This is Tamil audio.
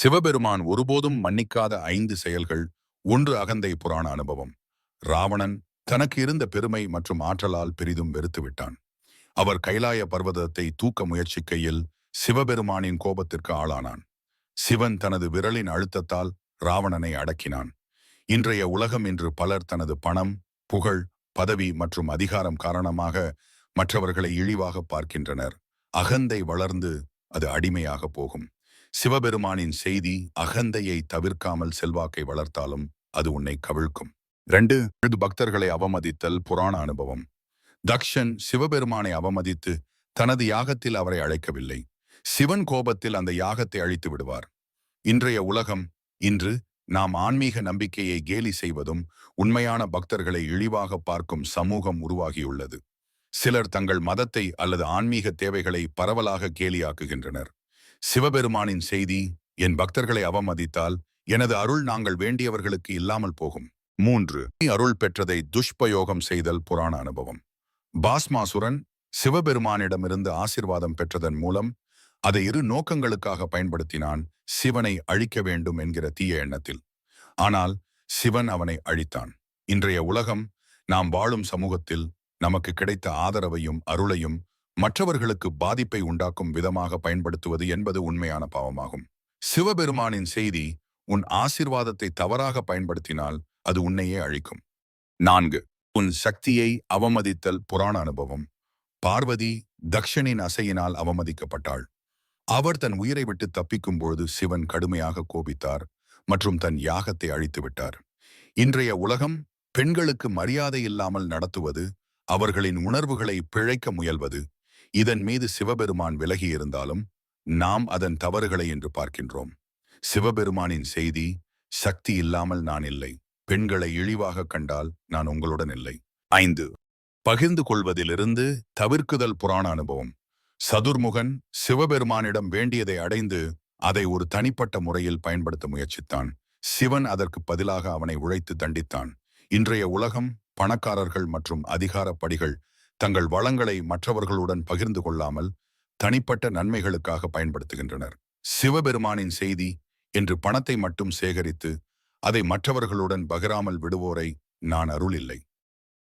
சிவபெருமான் ஒருபோதும் மன்னிக்காத ஐந்து செயல்கள் ஒன்று அகந்தை புராண அனுபவம். ராவணன் தனக்கு இருந்த பெருமை மற்றும் ஆற்றலால் பெரிதும் வெறுத்து விட்டான். அவர் கைலாய பர்வதத்தை தூக்க முயற்சிக்கையில் சிவபெருமானின் கோபத்திற்கு ஆளானான். சிவன் தனது விரலின் அழுத்தத்தால் ராவணனை அடக்கினான். இன்றைய உலகம் இன்று பலர் தனது பணம் புகழ் பதவி மற்றும் அதிகாரம் காரணமாக மற்றவர்களை இழிவாக பார்க்கின்றனர். அகந்தை வளர்ந்து அது அடிமையாக போகும். சிவபெருமானின் செய்தி அகந்தையை தவிர்க்காமல் செல்வாக்கை வளர்த்தாலும் அது உன்னை கவிழ்க்கும். ரெண்டு இது பக்தர்களை அவமதித்தல் புராண அனுபவம். தக்ஷன் சிவபெருமானை அவமதித்து தனது யாகத்தில் அவரை அழைக்கவில்லை. சிவன் கோபத்தில் அந்த யாகத்தை அழித்து விடுவார். இன்றைய உலகம் இன்று நாம் ஆன்மீக நம்பிக்கையை கேலி செய்வதும் உண்மையான பக்தர்களை இழிவாக பார்க்கும் சமூகம் உருவாகியுள்ளது. சிலர் தங்கள் மதத்தை அல்லது ஆன்மீக தேவைகளை பரவலாக கேலியாக்குகின்றனர். சிவபெருமானின் செய்தி என் பக்தர்களை அவமதித்தால் எனது அருள் நாங்கள் வேண்டியவர்களுக்கு இல்லாமல் போகும். மூன்று அருள் பெற்றதை துஷ்பயோகம் செய்தல் புராண அனுபவம். பாஸ்மாசுரன் சிவபெருமானிடமிருந்து ஆசிர்வாதம் பெற்றதன் மூலம் அதை இரு நோக்கங்களுக்காக பயன்படுத்தினான் சிவனை அழிக்க வேண்டும் என்கிற தீய எண்ணத்தில். ஆனால் சிவன் அவனை அழித்தான். இன்றைய உலகம் நாம் வாழும் சமூகத்தில் நமக்கு கிடைத்த ஆதரவையும் அருளையும் மற்றவர்களுக்கு பாதிப்பை உண்டாக்கும் விதமாக பயன்படுத்துவது என்பது உண்மையான பாவமாகும். சிவபெருமானின் செய்தி உன் ஆசிர்வாதத்தை தவறாக பயன்படுத்தினால் அது உன்னையே அழிக்கும். நான்கு உன் சக்தியை அவமதித்தல் புராண அனுபவம். பார்வதி தக்ஷனின் அசையினால் அவமதிக்கப்பட்டாள். அவர் தன் உயிரை விட்டு தப்பிக்கும் பொழுது சிவன் கடுமையாக கோபித்தார் மற்றும் தன் யாகத்தை அழித்து விட்டார். இன்றைய உலகம் பெண்களுக்கு மரியாதை இல்லாமல் நடத்துவது அவர்களின் உணர்வுகளை பிழைக்க முயல்வது இதன் மீது சிவபெருமான் விலகியிருந்தாலும் நாம் அதன் தவறுகளை என்று பார்க்கின்றோம். சிவபெருமானின் செய்தி சக்தி இல்லாமல் நான் இல்லை. பெண்களை இழிவாக கண்டால் நான் உங்களுடன் இல்லை. ஐந்து. பகிர்ந்து கொள்வதிலிருந்து தவிர்க்குதல் புராண அனுபவம். சதுர்முகன் சிவபெருமானிடம் வேண்டியதை அடைந்து அதை ஒரு தனிப்பட்ட முறையில் பயன்படுத்த முயற்சித்தான். சிவன் அதற்கு பதிலாக அவனை உழைத்து தண்டித்தான். இன்றைய உலகம் பணக்காரர்கள் மற்றும் அதிகாரப்படிகள் தங்கள் வளங்களை மற்றவர்களுடன் பகிர்ந்து கொள்ளாமல் தனிப்பட்ட நன்மைகளுக்காக பயன்படுத்துகின்றனர். சிவபெருமானின் செய்தி என்று பணத்தை மட்டும் சேகரித்து அதை மற்றவர்களுடன் பகிராமல் விடுவோரை நான் அருள் இல்லை